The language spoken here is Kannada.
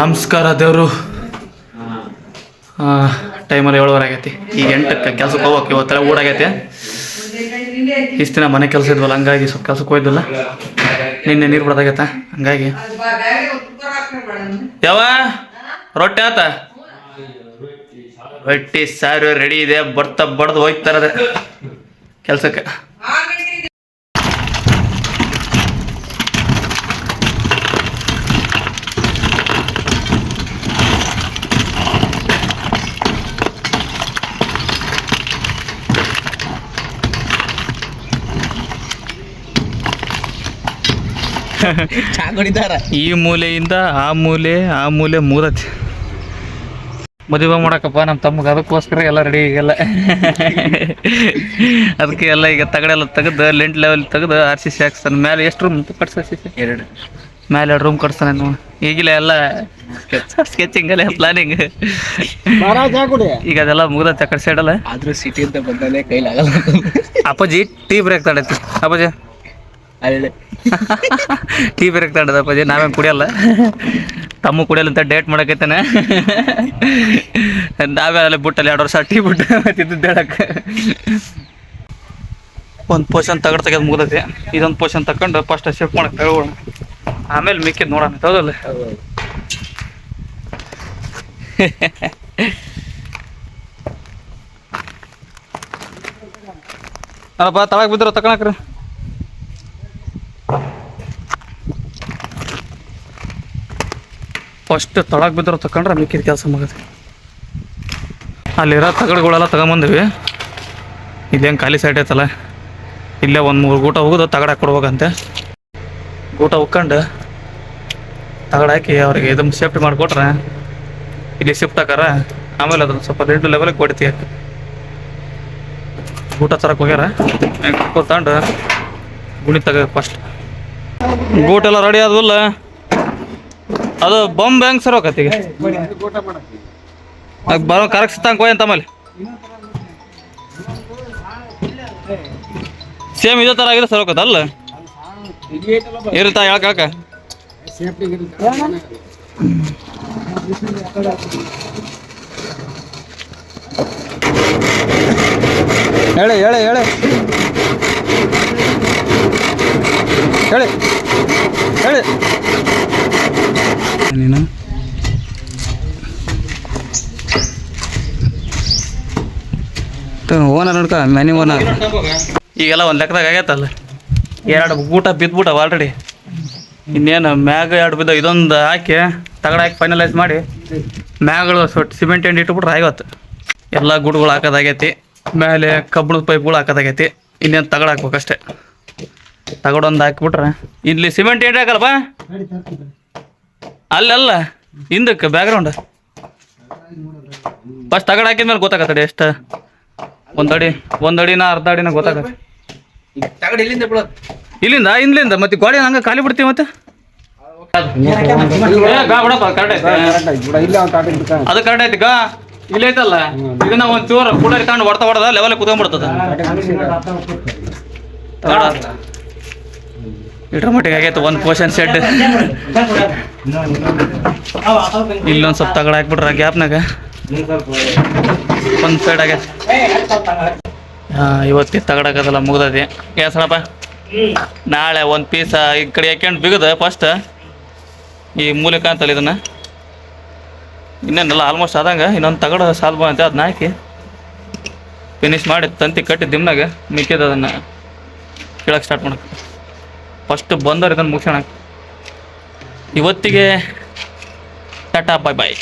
ನಮಸ್ಕಾರ ದೇವರು. ಟೈಮಲ್ಲಿ ಏಳುವರೆ ಆಗೈತಿ. ಈಗ ಎಂಟಕ್ಕೆ ಕೆಲ್ಸಕ್ಕೆ ಹೋಗ್ಬೇಕು ಇವತ್ತೆಲ್ಲ ಊಡಾಗೈತೆ ಇಷ್ಟು ದಿನ ಮನೆ ಕೆಲಸ ಇದ್ವಲ್ಲ, ಹಂಗಾಗಿ ಸ್ವಲ್ಪ ಕೆಲ್ಸಕ್ಕೆ ಹೋಯ್ದಿಲ್ಲ ನಿನ್ನೆ ನೀರು ಬಿಡೋದಾಗೈತ? ಹಂಗಾಗಿ. ಯಾವ? ರೊಟ್ಟಿ ಆತ? ರೊಟ್ಟಿ ಸಾರು ರೆಡಿ ಇದೆ, ಬರ್ತಾ ಬಡ್ದು ಹೋಗ್ತಾರದೆ ಕೆಲ್ಸಕ್ಕೆ. ಈ ಮೂಲೆಯಿಂದ ಆ ಮೂಲೆ ಆ ಮೂಲೆ ಮೂರತಿ ಮದುವೆ ಮಾಡಕಪ್ಪ ನಮ್ಮ ತಮ್ಮಗೆ. ಅದಕ್ಕೋಸ್ಕರ ಎಲ್ಲ ರೆಡಿ ಈಗೆಲ್ಲ. ಅದಕ್ಕೆ ಎಲ್ಲ ಈಗ ತಗಡೆಲ್ಲ ತೆಗೆದು ಲೆಂಟ್ ಲೆವೆಲ್ ತೆಗೆದು ಆರ್ ಸಿ ಸಿ ಹಾಕ್ಸ್ತಾನೆ. ಮೇಲೆ ಎಷ್ಟು ರೂಮ್ ಕಟ್ಸ ಸಿ ಸಿ ಎರಡು. ಮೇಲೆ ಎರಡು ರೂಮ್ ಕಟ್ಸ್ತಾನೆ ನೋಡಿ. ಈಗಿಲ್ಲ ಎಲ್ಲ ಸ್ಕೆಚಿಂಗ್ ಅಲ್ಲ ಪ್ಲಾನಿಂಗ್ ಈಗ ಅದೆಲ್ಲ ಮುಗ್ದತಿ ಆ ಕಡೆ ಸೈಡಲ್ಲ ಆದ್ರೂ ಸಿಟಿ ಅಂತ ಬಂದಾನೆ ಕೈಲಾಗಲ್ಲ. ಅಪ್ಪಾಜಿ ಟೀ ಬ್ರೇಕ್ ತಡೈತಿ ಅಪ್ಪಾಜಿ. ಅಲ್ಲೇ. ಟೀ ಬ್ರೇಕ್ ತಡದ ನಾವೇ ನಾವೇನು ಕುಡಿಯಲ್ಲ? ತಮ್ಮ ಕುಡಿಯಲ್ಲ ಅಂತ ಡೇಟ್ ಮಾಡಕೈತಾನೆ. ನಾವೇ ಅಲ್ಲಿ ಬಿಟ್ಟಲ್ಲಿ ಎರಡು ವರ್ಷ ಟೀ ಬಿಟ್ಟು ತಿದ್ದಿದ್ದು ಹೇಳಕ್ಕೆ ಒಂದು ಪೋರ್ಷನ್ ತಗೊಂಡು ತೆಗೆದು ಮುಗ್ದೈತಿ. ಇದೊಂದು ಪೋಷನ್ ತಕೊಂಡು ಫಸ್ಟ್ ಶಿಫ್ಟ್ ಮಾಡಕ್ಕೆ ತಗೋಣ ಆಮೇಲೆ ಮಿಕ್ಕಿದ್ ನೋಡೋಣ, ಹೌದಲ್ಲ? ಬಾ ತಳಗೆ ಬಿದ್ದರು ತಕೊಳಕ್ರಿ ಫಸ್ಟ್ ತೊಳಗೆ ಬಿದ್ದರು ತಕೊಂಡ್ರೆ ಮಿಕ್ಕಿದ ಕೆಲಸ ಮುಗಿದು ಅಲ್ಲಿರೋ ತಗಡುಗಳೆಲ್ಲ ತಗೊಂಬಂದ್ವಿ. ಇಲ್ಲೇನು ಖಾಲಿ ಸೈಡ್ ಐತಲ್ಲ? ಇಲ್ಲೇ ಒಂದು ಮೂರು ಗೂಟ ಹೋಗೋದು ತಗಡ ಕೊಡ್ಬೇಕಂತೆ. ಗೂಟ ಉಕ್ಕೊಂಡು ತಗಡ ಹಾಕಿ ಅವ್ರಿಗೆ ಇದನ್ನು ಸೇಫ್ಟಿ ಮಾಡಿಕೊಟ್ರೆ, ಇಲ್ಲಿ ಶಿಫ್ಟ್ ಹಾಕಾರ ಆಮೇಲೆ ಅದನ್ನು ಸ್ವಲ್ಪ ರೆಡ್ ಲೆವೆಲಿಗೆ ಕೊಡ್ತೀಯ ಗೂಟ ತರಕ್ಕೆ ಹೋಗ್ಯಾರ. ಕೂತ್ಕೊಂಡು ಗುಣಿ ತಗ ಫಸ್ಟ್ ಗೂಟೆಲ್ಲ ರೆಡಿ ಆದ್ವಲ್ಲ? ಅದು ಬೊಂಬ್ ಹೆಂಗ್ ಸರ್ ಹೋಗತ್ತೀಗ ಬರೋ ಕರೆಕ್ಟ್ ತಂಗ ಹೋಯ್ ಆಮೇಲೆ. ಸೇಮ್ ಇದೇ ಥರ ಆಗಿದೆ ಸರ್ ಹೋಗತ್ತಲ್ಲ ಇರುತ್ತಾ, ಹೇಳಕ್, ಹೇಳಕ? ಹೇಳಿ ಹೇಳಿ ಹೇಳಿ. ಹೇಳಿ ಹೇಳಿ. ನೀನು? ಓನರ್ ನೋಡ್ಕ ಮ್ಯಾನಿ ಓನರ್. ಈಗೆಲ್ಲ ಒಂದು ಲೆಕ್ಕದಾಗ ಆಗೈತಲ್ಲ. ಎರಡು ಊಟ ಬಿದ್ಬಿಟ್ಟವ ಆಲ್ರೆಡಿ ಇನ್ನೇನು ಮ್ಯಾಗ ಎರಡು ಬಿದ್ದ ಇದೊಂದು ಹಾಕಿ ತಗಡ ಹಾಕಿ ಫೈನಲೈಸ್ ಮಾಡಿ ಮ್ಯಾಗಳು ಸೊಟ್ಟು ಸಿಮೆಂಟ್ ಎಂಡ್ ಇಟ್ಬಿಟ್ರೆ ಆಗತ್ತೆ ಎಲ್ಲ ಗುಡ್ಗಳು ಹಾಕೋದಾಗೈತಿ, ಮೇಲೆ ಕಬ್ಬಿಣದ ಪೈಪ್ಗಳು ಹಾಕೋದಾಗೈತಿ, ಇನ್ನೇನು ತಗಡ ಹಾಕ್ಬೇಕಷ್ಟೆ. ತಗಡೊಂದು ಹಾಕ್ಬಿಟ್ರೆ, ಇಲ್ಲಿ ಸಿಮೆಂಟ್ ಎಂಡ್ ಹಾಕಲ್ಲಪ್ಪ ಅಲ್ಲಲ್ಲ ಹಿಂದಕ್ಕೆ ಬ್ಯಾಕ್ಗ್ರೌಂಡ್ ಫಸ್ಟ್ ತಗಡ ಹಾಕಿದ್ಮೇಲೆ ಗೊತ್ತಾಗತ್ತಡಿ ಎಷ್ಟು. ಒಂದಡಿ ಒಂದಡಿನ ಒಂದು ಅಡಿನ ಅರ್ಧ ಅಡಿನ ಗೊತ್ತಾಗತ್ತೆ. ತಗಡ್ ಇಲ್ಲಿಂದ ಇಲ್ಲಿಂದ ಇಲ್ಲಿಂದ ಮತ್ತೆ ಗೋಡೆ ಹಂಗ ಖಾಲಿ ಬಿಡ್ತೀವಿ ಮತ್ತೆ? ಏ, ಗಾ ಬಿಡಪ್ಪ ಕರೆಕ್ಟ್ ಐತೆ ಇಲ್ಲ ಅವ್ನು ತಾಟಿ ಬಿಡ್ತಾನೆ. ಅದು ಕರೆಕ್ಟ್ ಐತಿ ಗಾ. ಇಲ್ಲ ಐತಲ್ಲ ಇದನ್ನ ಒಂದ್ ಚೂರು ಕೂಡ ತಗೊಂಡು ಹೊಡ್ತಾ ಹೊಡೆದ ಲೆವೆಲ್ ಕುತ್ಕೊಂಡ್ಬಿಡ್ತದ. ಇಟ್ರ ಮಟ್ಟಿಗೆ ಆಗೈತೆ, ಒಂದು ಪೋಷನ್ ಸೆಡ್ ಇಲ್ಲೊಂದು ಸ್ವಲ್ಪ ತಗಡ ಹಾಕ್ಬಿಟ್ರ ಗ್ಯಾಪ್ನಾಗ ಒಂದು ಸೈಡ್ ಆಗೈತೆ. ಇವತ್ತಿಗೆ ತಗಡಾಕದಲ್ಲ ಮುಗ್ದದಿ ಕೇಸಣಪ್ಪ ನಾಳೆ ಒಂದು ಪೀಸ ಈ ಕಡೆ ಹಾಕ್ಯಂಡು ಬಿಗದ ಫಸ್ಟ್ ಈ ಮೂಲಿಕ ಅಂತಲ್ಲ ಇದನ್ನ? ಇನ್ನೇನೆಲ್ಲ ಆಲ್ಮೋಸ್ಟ್ ಆದಂಗೆ. ಇನ್ನೊಂದು ತಗಡ ಸಾಲ್ ಬಂತೆ ಅದನ್ನ ಹಾಕಿ. ಫಿನಿಶ್ ಮಾಡಿ, ತಂತಿ ಕಟ್ಟಿ ದಿಮ್ನಾಗ ಮಿಕ್ಕಿದ ಅದನ್ನು. ಕೀಳಕ್ಕೆ ಸ್ಟಾರ್ಟ್ ಮಾಡಕ್ಕೆ ಫಸ್ಟ್ ಬಂದವ್ರು ಇದನ್ನು ಮುಗಿಸೋಣ. ಇವತ್ತಿಗೆ ಟಾಟಾ ಬಾಯ್ ಬಾಯ್